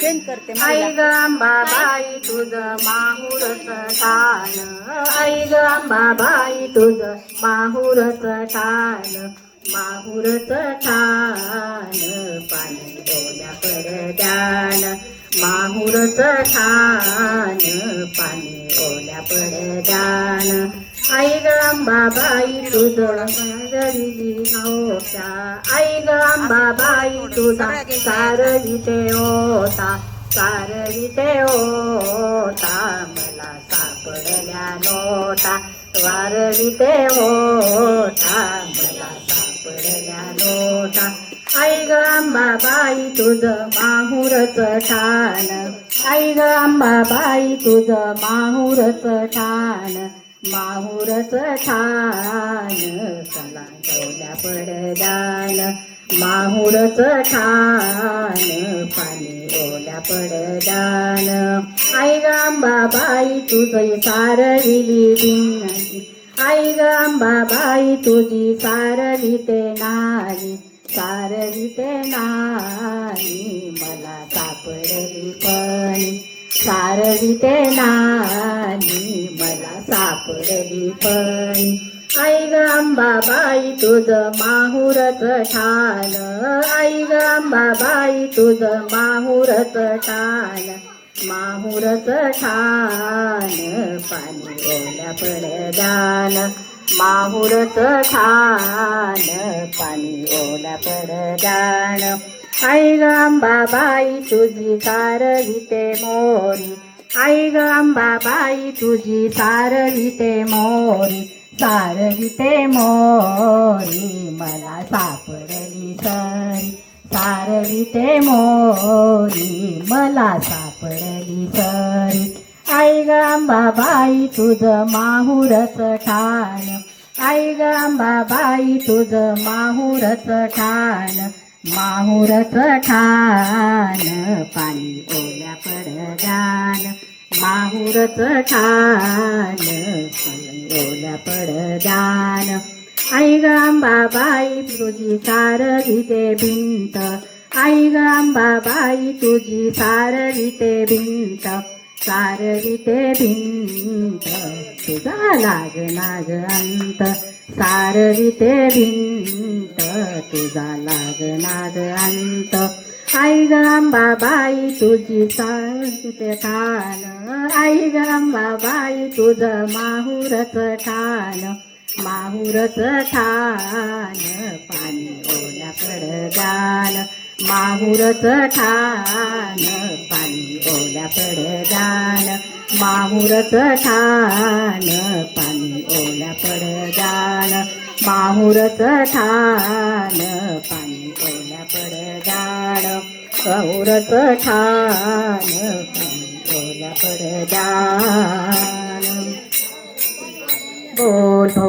Send करते. आई मला. ग अंबाबाई तुझ माहुरच ठाण. आई तुझ ठाण. पाणी डोल्या पडद्यान. माहुरच ठाण पाणी ओल्या पडद्यान. आई ग अंबाबाई तुझ सारविली नव्हत्या आई ग अंबाबाई तुझा सारविते होता सारविते होता मला सापडल्या नोटा वारविते होता मला सापडल्या नोटा आई ग अंबाबाई तुझ माहुरच ठाण आई ग अंबाबाई तुझ माहुरच ठाण माहूरच ठाण चला डोल्या पडदान माहूरच ठाण पाणी ओल्या पडदान आई गांबा अंबाबाई तुझी सारविली दिनाची आई ग अंबाबाई तुझी नाही सारली ते नाही मला सापडली पण सारविते ते नाही सापडली पण आई ग तुझं तुझ माहुरच ठाण. आई ग अंबाबाई तुझ माहुरच ठाण. माहुरच ठाण पाणी ओल्या पडदान माहुरच ठाण पाणी ओला पडदान आई ग अंबाबाई तुझी सारविते मोरी. आई ग अंबाबाई तुझी सारविते मोरी सारविते मोरी मला सापडली सरी सारविते मोरी मला सापडली सरी. आई ग अंबाबाई तुझं माहुरच ठाण आई ग अंबाबाई तुझं माहुरच ठाण माहुरच ठाण पाणी ओल्या पडदान. माहुरच ठाण पाणी ओल्या पडदान. आई ग अंबाबाई तुझी सारविते भिंत. आई ग अंबाबाई तुझी सारविते भिंत. सारविते भिंत तुझा लाग नाग अंत. सारविते भिंत तुझा लाग नाग अंत. आई ग तुझी सारविते ठाण आई ग अंबाबाई तुझ माहुरच ठाण. माहुरच ठाण. पाणी ओल्या पडदान माहुरच ठाण. पाणी ओल्या पडदान माहुरच ठाण. पाणी ओल्या पडदान माहुरच ठाण. पाणी ओल्या पडदान माहुरच ठाण. पाणी ओल्या पडदान बोल